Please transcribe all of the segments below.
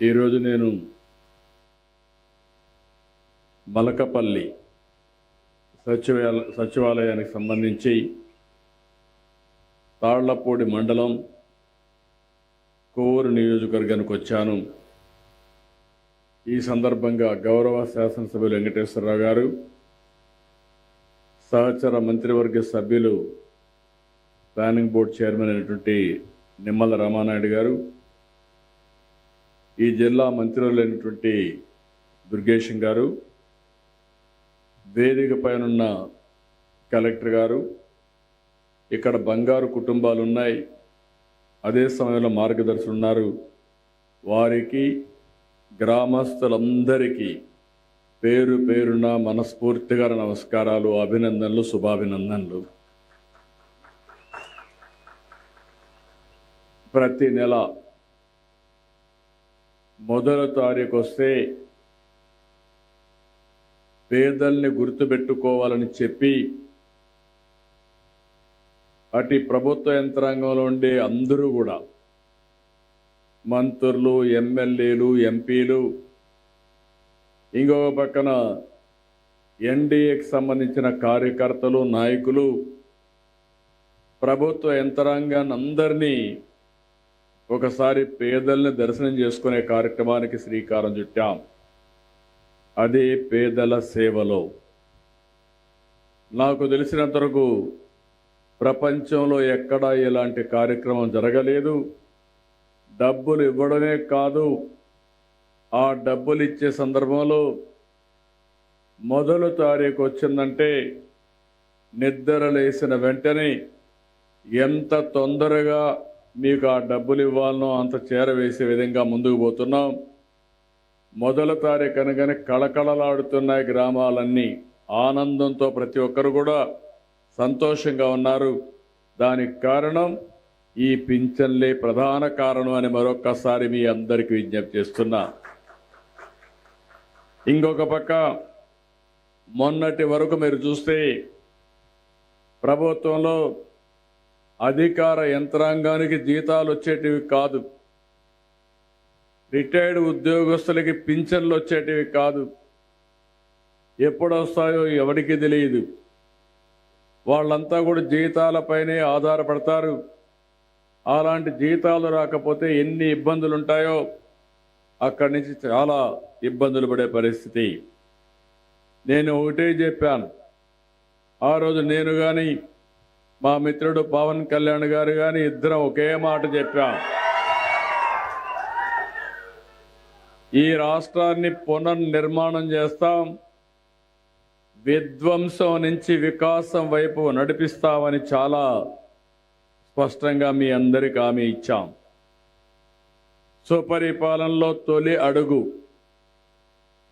ఈరోజు నేను మలకపల్లి సచివాలయ సచివాలయానికి సంబంధించి తాళ్ళపూడి మండలం కోవూరు నియోజకవర్గానికి వచ్చాను. ఈ సందర్భంగా గౌరవ శాసనసభ్యులు వెంకటేశ్వరరావు గారు సహచర మంత్రివర్గ సభ్యులు ప్లానింగ్ బోర్డు చైర్మన్ అయినటువంటి నిమ్మల రామానాయుడు గారు ఈ జిల్లా మంత్రులైనటువంటి దుర్గేశం గారు వేదిక పైనున్న కలెక్టర్ గారు ఇక్కడ బంగారు కుటుంబాలు ఉన్నాయి అదే సమయంలో మార్గదర్శులు ఉన్నారు వారికి గ్రామస్తులందరికీ పేరు పేరున మనస్ఫూర్తిగా నమస్కారాలు అభినందనలు శుభాభినందనలు. ప్రతి నెల మొదల తారీఖు వస్తే పేదల్ని గుర్తుపెట్టుకోవాలని చెప్పి అటు ప్రభుత్వ యంత్రాంగంలో ఉండే అందరూ కూడా మంత్రులు ఎమ్మెల్యేలు ఎంపీలు ఇంకొక పక్కన ఎన్డీఏకి సంబంధించిన కార్యకర్తలు నాయకులు ప్రభుత్వ యంత్రాంగాన్ని అందరినీ ఒకసారి పేదల్ని దర్శనం చేసుకునే కార్యక్రమానికి శ్రీకారం చుట్టాం. అదే పేదల సేవలో. నాకు తెలిసినంతవరకు ప్రపంచంలో ఎక్కడా ఇలాంటి కార్యక్రమం జరగలేదు. డబ్బులు ఇవ్వడమే కాదు ఆ డబ్బులు ఇచ్చే సందర్భంలో మొదలు తారీఖు వచ్చిందంటే నిద్ర లేసిన వెంటనే ఎంత తొందరగా మీకు ఆ డబ్బులు ఇవ్వాలనో అంత చేరవేసే విధంగా ముందుకు పోతున్నాం. మొదల తారీఖు అనగానే కళకళలాడుతున్నాయి గ్రామాలన్నీ. ఆనందంతో ప్రతి ఒక్కరు కూడా సంతోషంగా ఉన్నారు. దానికి కారణం ఈ పింఛన్లే ప్రధాన కారణం అని మరొక్కసారి మీ అందరికీ విజ్ఞప్తి చేస్తున్నా. ఇంకొక పక్క మొన్నటి వరకు మీరు చూస్తే ప్రభుత్వంలో అధికార యంత్రాంగానికి జీతాలు వచ్చేటివి కాదు. రిటైర్డ్ ఉద్యోగస్తులకి పింఛన్లు వచ్చేటివి కాదు. ఎప్పుడు వస్తాయో ఎవరికి తెలియదు. వాళ్ళంతా కూడా జీతాలపైనే ఆధారపడతారు. అలాంటి జీతాలు రాకపోతే ఎన్ని ఇబ్బందులు ఉంటాయో అక్కడి నుంచి చాలా ఇబ్బందులు పడే పరిస్థితి. నేను ఒకటే చెప్పాను. ఆ రోజు నేను కానీ మా మిత్రుడు పవన్ కళ్యాణ్ గారు కానీ ఇద్దరం ఒకే మాట చెప్పాం. ఈ రాష్ట్రాన్ని పునర్నిర్మాణం చేస్తాం విధ్వంసం నుంచి వికాసం వైపు నడిపిస్తామని చాలా స్పష్టంగా మీ అందరికి హామీ ఇచ్చాం. సుపరిపాలనలో తొలి అడుగు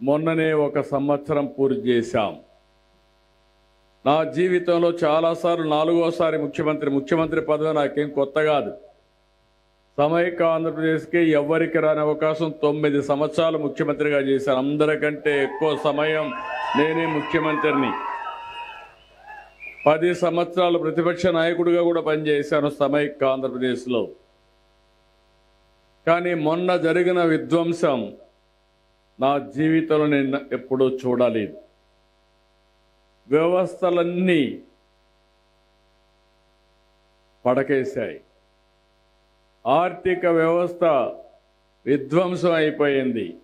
మొన్ననే ఒక సంవత్సరం పూర్తి చేశాం. నా జీవితంలో చాలాసార్లు నాలుగోసారి ముఖ్యమంత్రి ముఖ్యమంత్రి పదవి నాకేం కొత్త కాదు. సమైక్య ఆంధ్రప్రదేశ్కి ఎవ్వరికి రాని అవకాశం తొమ్మిది సంవత్సరాలు ముఖ్యమంత్రిగా చేశాను. అందరికంటే ఎక్కువ సమయం నేనే ముఖ్యమంత్రిని. పది సంవత్సరాలు ప్రతిపక్ష నాయకుడిగా కూడా పనిచేశాను సమైక్య ఆంధ్రప్రదేశ్లో. కానీ మొన్న జరిగిన విధ్వంసం నా జీవితంలో నేను ఎప్పుడూ చూడలేదు. వ్యవస్థలన్నీ పడకేశాయి. ఆర్థిక వ్యవస్థ విధ్వంసం అయిపోయింది.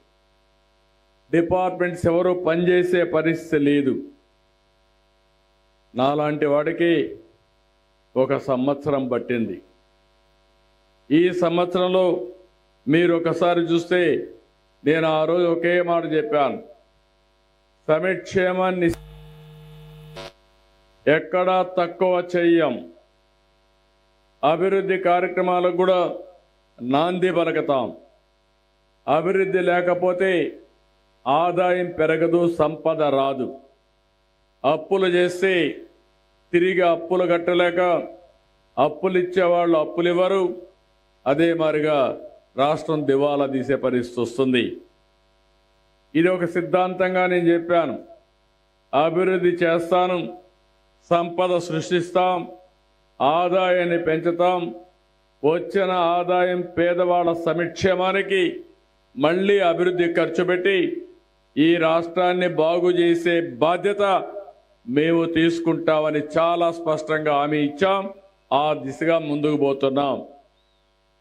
డిపార్ట్మెంట్స్ ఎవరు పనిచేసే పరిస్థితి లేదు. నాలాంటి వాడికి ఒక సంవత్సరం పట్టింది. ఈ సంవత్సరంలో మీరు ఒకసారి చూస్తే నేను ఆ రోజు ఒకే మాట చెప్పాను. సమిక్షేమాన్ని ఎక్కడా తక్కువ చెయ్యం. అభివృద్ధి కార్యక్రమాలకు కూడా నాంది పలకతాం. అభివృద్ధి లేకపోతే ఆదాయం పెరగదు సంపద రాదు. అప్పులు చేస్తే తిరిగి అప్పులు కట్టలేక అప్పులు ఇచ్చేవాళ్ళు అప్పులు ఇవ్వరు. అదే మారిగా రాష్ట్రం దివాలా తీసే పరిస్థితి వస్తుంది. ఇది ఒక సిద్ధాంతంగా నేను చెప్పాను. అభివృద్ధి చేస్తాను సంపద సృష్టిస్తాం ఆదాయాన్ని పెంచుతాం. వచ్చిన ఆదాయం పేదవాళ్ళ సంక్షేమానికి మళ్ళీ అభివృద్ధి ఖర్చు పెట్టి ఈ రాష్ట్రాన్ని బాగు చేసే బాధ్యత మేము తీసుకుంటామని చాలా స్పష్టంగా హామీ ఇచ్చాం. ఆ దిశగా ముందుకు పోతున్నాం.